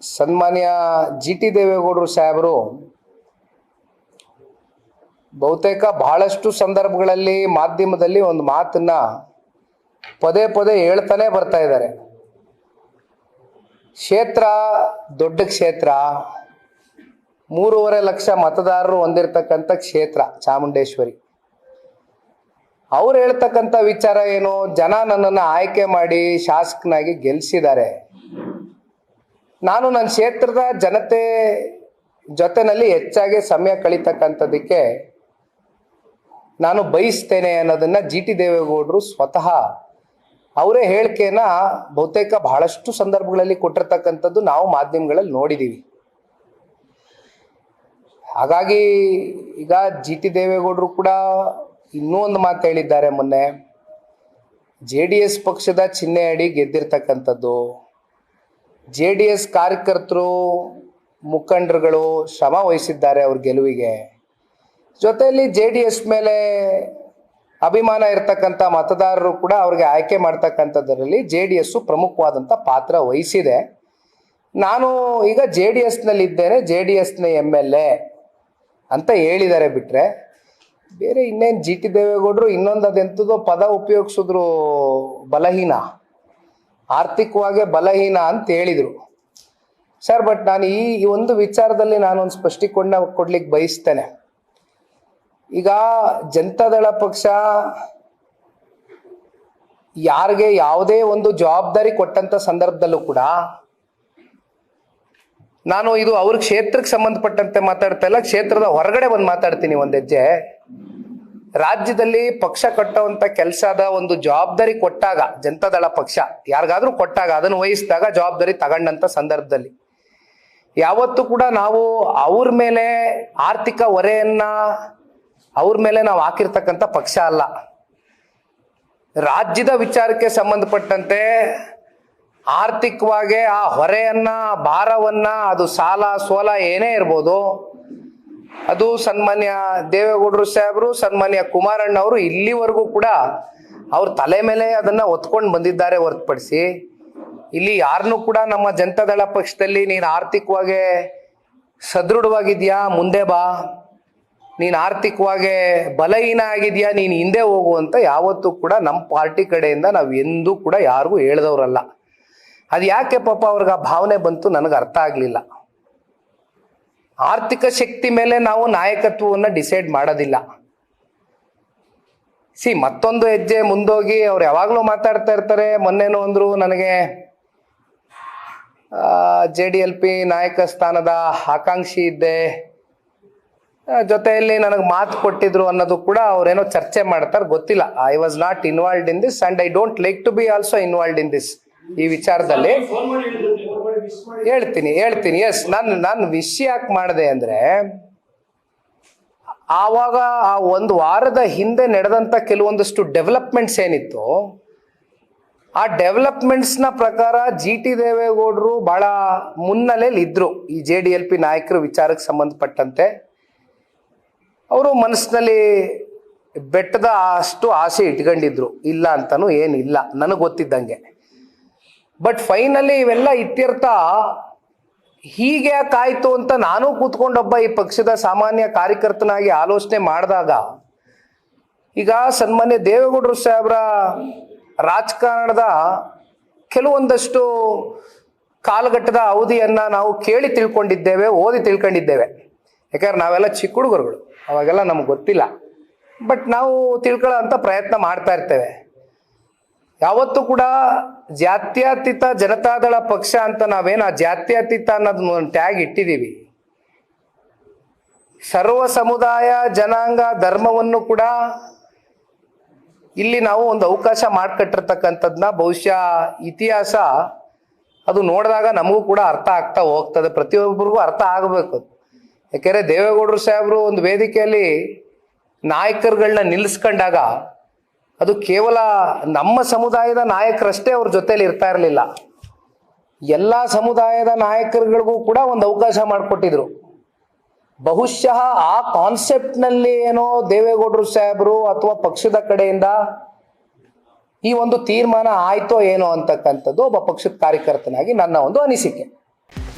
ಸನ್ಮಾನ್ಯ G T ದೇವೇಗೌಡರು ಸಾಹೇಬರು, ಬಹುತೇಕ ಬಹಳಷ್ಟು ಸಂದರ್ಭಗಳಲ್ಲಿ ಮಾಧ್ಯಮದಲ್ಲಿ ಒಂದು ಮಾತನ್ನ ಪದೇ ಪದೇ ಹೇಳ್ತಾನೆ ಬರ್ತಾ ಇದ್ದಾರೆ. ಕ್ಷೇತ್ರ ದೊಡ್ಡ ಕ್ಷೇತ್ರ, ಮೂರುವರೆ ಲಕ್ಷ ಮತದಾರರು ಹೊಂದಿರತಕ್ಕಂಥ ಕ್ಷೇತ್ರ ಚಾಮುಂಡೇಶ್ವರಿ. ಅವ್ರು ಹೇಳ್ತಕ್ಕಂಥ ವಿಚಾರ ಏನು? ಜನ ನನ್ನನ್ನು ಆಯ್ಕೆ ಮಾಡಿ ಶಾಸಕನಾಗಿ ಗೆಲ್ಲಿಸಿದ್ದಾರೆ ನಾನು ನನ್ನ ಕ್ಷೇತ್ರದ ಜನತೆ ಜೊತೆನಲ್ಲಿ ಹೆಚ್ಚಾಗಿ ಸಮಯ ಕಳೀತಕ್ಕಂಥದ್ದಕ್ಕೆ ನಾನು ಬಯಸ್ತೇನೆ ಅನ್ನೋದನ್ನ ಜಿ ಟಿ ದೇವೇಗೌಡರು ಸ್ವತಃ ಅವರೇ ಹೇಳಿಕೆನ ಬಹುತೇಕ ಬಹಳಷ್ಟು ಸಂದರ್ಭಗಳಲ್ಲಿ ಕೊಟ್ಟಿರ್ತಕ್ಕಂಥದ್ದು ನಾವು ಮಾಧ್ಯಮಗಳಲ್ಲಿ ನೋಡಿದ್ದೀವಿ ಹಾಗಾಗಿ ಈಗ ಜಿ ಟಿ ದೇವೇಗೌಡರು ಕೂಡ ಇನ್ನೂ ಒಂದು ಮಾತು ಹೇಳಿದ್ದಾರೆ ಮೊನ್ನೆ ಜೆ ಡಿ ಎಸ್ ಪಕ್ಷದ ಚಿಹ್ನೆ ಅಡಿ ಗೆದ್ದಿರ್ತಕ್ಕಂಥದ್ದು. ಜೆ ಡಿ ಎಸ್ ಕಾರ್ಯಕರ್ತರು ಮುಖಂಡರುಗಳು ಶ್ರಮ ವಹಿಸಿದ್ದಾರೆ ಅವ್ರ ಗೆಲುವಿಗೆ. ಜೊತೆಯಲ್ಲಿ ಜೆ ಡಿ ಎಸ್ ಮೇಲೆ ಅಭಿಮಾನ ಇರತಕ್ಕಂಥ ಮತದಾರರು ಕೂಡ ಅವ್ರಿಗೆ ಆಯ್ಕೆ ಮಾಡ್ತಕ್ಕಂಥದ್ರಲ್ಲಿ ಜೆ ಡಿ ಎಸ್ಸು ಪ್ರಮುಖವಾದಂಥ ಪಾತ್ರ ವಹಿಸಿದೆ. ನಾನು ಈಗ ಜೆ ಡಿ ಎಸ್ನಲ್ಲಿದ್ದೇನೆ ಜೆ ಡಿ ಎಸ್ನ ಎಂ ಎಲ್ ಎ ಅಂತ ಹೇಳಿದ್ದಾರೆ ಬಿಟ್ರೆ ಬೇರೆ ಇನ್ನೇನು ಜಿ ಟಿ ದೇವೇಗೌಡರು ಇನ್ನೊಂದು ಅದೆಂಥದೋ ಪದ ಉಪಯೋಗಿಸಿದ್ರು ಬಲಹೀನ. ಆರ್ಥಿಕವಾಗಿ ಬಲಹೀನ ಅಂತ ಹೇಳಿದರು. ಸರ್ ಬಟ್ ನಾನು ಈ ಒಂದು ವಿಚಾರದಲ್ಲಿ ನಾನು ಒಂದು ಸ್ಪಷ್ಟೀಕರಣ ಕೊಡ್ಲಿಕ್ಕೆ ಬಯಸ್ತೇನೆ. ಈಗ ಜನತಾದಳ ಪಕ್ಷ ಯಾರಿಗೆ ಯಾವುದೇ ಒಂದು ಜವಾಬ್ದಾರಿ ಕೊಟ್ಟಂತ ಸಂದರ್ಭದಲ್ಲೂ ಕೂಡ ನಾನು ಇದು ಅವ್ರ ಕ್ಷೇತ್ರಕ್ಕೆ ಸಂಬಂಧಪಟ್ಟಂತೆ ಮಾತಾಡ್ತಾ ಇಲ್ಲ, ಕ್ಷೇತ್ರದ ಹೊರಗಡೆ ಬಂದು ಮಾತಾಡ್ತೀನಿ ಒಂದು ಹೆಜ್ಜೆ. ರಾಜ್ಯದಲ್ಲಿ ಪಕ್ಷ ಕಟ್ಟುವಂತ ಕೆಲಸದ ಒಂದು ಜವಾಬ್ದಾರಿ ಕೊಟ್ಟಾಗ, ಜನತಾದಳ ಪಕ್ಷ, ಯಾರಿಗಾದ್ರೂ ಕೊಟ್ಟಾಗ ಅದನ್ನು ವಹಿಸಿದಾಗ ಜವಾಬ್ದಾರಿ ತಗೊಂಡಂತ ಸಂದರ್ಭದಲ್ಲಿ. ಯಾವತ್ತೂ ಕೂಡ ನಾವು ಅವ್ರ ಮೇಲೆ ಆರ್ಥಿಕ ಹೊರೆಯನ್ನ, ಅವ್ರ ಮೇಲೆ ನಾವು ಹಾಕಿರ್ತಕ್ಕಂಥ ಪಕ್ಷ ಅಲ್ಲ. ರಾಜ್ಯದ ವಿಚಾರಕ್ಕೆ ಸಂಬಂಧಪಟ್ಟಂತೆ ಆರ್ಥಿಕವಾಗಿ ಆ ಹೊರೆಯನ್ನ, ಭಾರವನ್ನ, ಅದು ಸಾಲ ಸೋಲ ಏನೇ ಇರ್ಬೋದು ಅದು ಸನ್ಮಾನ್ಯ ದೇವೇಗೌಡರು ಸಾಹೇಬರು, ಸನ್ಮಾನ್ಯ ಕುಮಾರಣ್ಣ ಅವರು ಇಲ್ಲಿವರೆಗೂ ಕೂಡ ಅವ್ರ ತಲೆ ಮೇಲೆ ಅದನ್ನ ಒತ್ಕೊಂಡು ಬಂದಿದ್ದಾರೆ ಹೊರತುಪಡಿಸಿ. ಇಲ್ಲಿ ಯಾರನ್ನೂ ಕೂಡ ನಮ್ಮ ಜನತಾದಳ ಪಕ್ಷದಲ್ಲಿ ನೀನು ಆರ್ಥಿಕವಾಗಿ ಸದೃಢವಾಗಿದ್ಯಾ, ಮುಂದೆ ಬಾ. ನೀನು ಆರ್ಥಿಕವಾಗಿ ಬಲಹೀನ ಆಗಿದ್ಯಾ, ನೀನು ಹಿಂದೆ ಹೋಗು ಅಂತ ಯಾವತ್ತೂ ಕೂಡ ನಮ್ಮ ಪಾರ್ಟಿ ಕಡೆಯಿಂದ ನಾವು ಎಂದೂ ಕೂಡ ಯಾರಿಗೂ ಹೇಳ್ದವ್ರಲ್ಲ. ಅದು ಯಾಕೆ ಪಾಪ ಅವ್ರಿಗೆ ಆ ಭಾವನೆ ಬಂತು, ನನಗೆ ಅರ್ಥ ಆಗಲಿಲ್ಲ. ಆರ್ಥಿಕ ಶಕ್ತಿ ಮೇಲೆ ನಾವು ನಾಯಕತ್ವವನ್ನು ಡಿಸೈಡ್ ಮಾಡೋದಿಲ್ಲ. ಸಿ ಮತ್ತೊಂದು ಹೆಜ್ಜೆ ಮುಂದೋಗಿ ಅವ್ರು ಯಾವಾಗಲೂ ಮಾತಾಡ್ತಾ ಇರ್ತಾರೆ. ಮೊನ್ನೆನೂ ಅಂದ್ರು ನನಗೆ ಜೆ ಡಿ ಎಲ್ ಪಿ ನಾಯಕ ಸ್ಥಾನದ ಆಕಾಂಕ್ಷಿ ಇದ್ದೆ. ಜೊತೆಯಲ್ಲಿ ನನಗೆ ಮಾತು ಕೊಟ್ಟಿದ್ರು ಅನ್ನೋದು ಕೂಡ ಅವ್ರೇನೋ ಚರ್ಚೆ ಮಾಡ್ತಾರೆ, ಗೊತ್ತಿಲ್ಲ. I was not involved in this and I don't like to be also involved in this ಈ ವಿಚಾರದಲ್ಲಿ. ಹೇಳ್ತೀನಿ ಹೇಳ್ತೀನಿ. ಎಸ್ ನಾನು ನಾನು ವಿಷಯ ಯಾಕೆ ಮಾಡಿದೆ ಅಂದ್ರೆ, ಆವಾಗ ಆ ಒಂದು ವಾರದ ಹಿಂದೆ ನಡೆದಂತ ಕೆಲವೊಂದಷ್ಟು ಡೆವಲಪ್ಮೆಂಟ್ಸ್ ಏನಿತ್ತು, ಆ ಡೆವಲಪ್ಮೆಂಟ್ಸ್ನ ಪ್ರಕಾರ ಜಿ ಟಿ ದೇವೇಗೌಡರು ಬಹಳ ಮುನ್ನೆಲೆಯಲ್ಲಿ ಇದ್ದರು ಈ ಜೆ ಡಿ ಎಲ್ ಪಿ ನಾಯಕರ ವಿಚಾರಕ್ಕೆ ಸಂಬಂಧಪಟ್ಟಂತೆ. ಅವರು ಮನಸ್ಸಿನಲ್ಲಿ ಬೆಟ್ಟದ ಅಷ್ಟು ಆಸೆ ಇಟ್ಕೊಂಡಿದ್ರು. ಇಲ್ಲ ಅಂತಲೂ ಏನಿಲ್ಲ. ನನಗೆ ಗೊತ್ತಿದ್ದಂಗೆ. ಬಟ್ ಫೈನಲಿ ಇವೆಲ್ಲ ಇತ್ಯರ್ಥ. ಹೀಗೆ ಯಾಕಾಯ್ತು ಅಂತ ನಾನು ಕೂತ್ಕೊಂಡೊಬ್ಬ ಈ ಪಕ್ಷದ ಸಾಮಾನ್ಯ ಕಾರ್ಯಕರ್ತನಾಗಿ ಆಲೋಚನೆ ಮಾಡಿದಾಗ, ಈಗ ಸನ್ಮಾನ್ಯ ದೇವೇಗೌಡರು ಸಾಹೇಬ್ರ ರಾಜಕಾರಣದ ಕೆಲವೊಂದಷ್ಟು ಕಾಲಘಟ್ಟದ ಅವಧಿಯನ್ನು ನಾವು ಕೇಳಿ ತಿಳ್ಕೊಂಡಿದ್ದೇವೆ, ಓದಿ ತಿಳ್ಕೊಂಡಿದ್ದೇವೆ. ಯಾಕಂದ್ರೆ ನಾವೆಲ್ಲ ಚಿಕ್ಕ ಹುಡುಗರುಗಳು, ಅವಾಗೆಲ್ಲ ನಮ್ಗೆ ಗೊತ್ತಿಲ್ಲ. ಬಟ್ ನಾವು ತಿಳ್ಕೊಳ್ಳೋ ಅಂತ ಪ್ರಯತ್ನ ಮಾಡ್ತಾ ಇರ್ತೇವೆ. ಯಾವತ್ತೂ ಕೂಡ ಜಾತ್ಯತೀತ ಜನತಾದಳ ಪಕ್ಷ ಅಂತ ನಾವೇನು ಆ ಜಾತ್ಯತೀತ ಅನ್ನೋದು ಟ್ಯಾಗ್ ಇಟ್ಟಿದ್ದೀವಿ ಸರ್ವ ಸಮುದಾಯ ಜನಾಂಗ ಧರ್ಮವನ್ನು ಕೂಡ ಇಲ್ಲಿ ನಾವು ಒಂದು ಅವಕಾಶ ಮಾಡಿಕಟ್ಟಿರ್ತಕ್ಕಂಥದ್ದನ್ನ ಬಹುಶಃ ಇತಿಹಾಸ ಅದು ನೋಡಿದಾಗ ನಮಗೂ ಕೂಡ ಅರ್ಥ ಆಗ್ತಾ ಹೋಗ್ತದೆ. ಪ್ರತಿಯೊಬ್ಬರಿಗೂ ಅರ್ಥ ಆಗಬೇಕು. ಯಾಕೆಂದರೆ ದೇವೇಗೌಡರು ಸಾಹೇಬರು ಒಂದು ವೇದಿಕೆಯಲ್ಲಿ ನಾಯಕರುಗಳನ್ನ ನಿಲ್ಲಿಸ್ಕೊಂಡಾಗ ಅದು ಕೇವಲ ನಮ್ಮ ಸಮುದಾಯದ ನಾಯಕರಷ್ಟೇ ಅವ್ರ ಜೊತೆಯಲ್ಲಿ ಇರ್ತಾ ಇರಲಿಲ್ಲ. ಎಲ್ಲ ಸಮುದಾಯದ ನಾಯಕರುಗಳಿಗೂ ಕೂಡ ಒಂದು ಅವಕಾಶ ಮಾಡಿಕೊಟ್ಟಿದ್ರು. ಬಹುಶಃ ಆ ಕಾನ್ಸೆಪ್ಟ್ನಲ್ಲಿ ಏನೋ ದೇವೇಗೌಡರು ಸಾಹೇಬರು ಅಥವಾ ಪಕ್ಷದ ಕಡೆಯಿಂದ ಈ ಒಂದು ತೀರ್ಮಾನ ಆಯ್ತೋ ಏನೋ ಅಂತಕ್ಕಂಥದ್ದು ಒಬ್ಬ ಪಕ್ಷದ ಕಾರ್ಯಕರ್ತನಾಗಿ ನನ್ನ ಒಂದು ಅನಿಸಿಕೆ.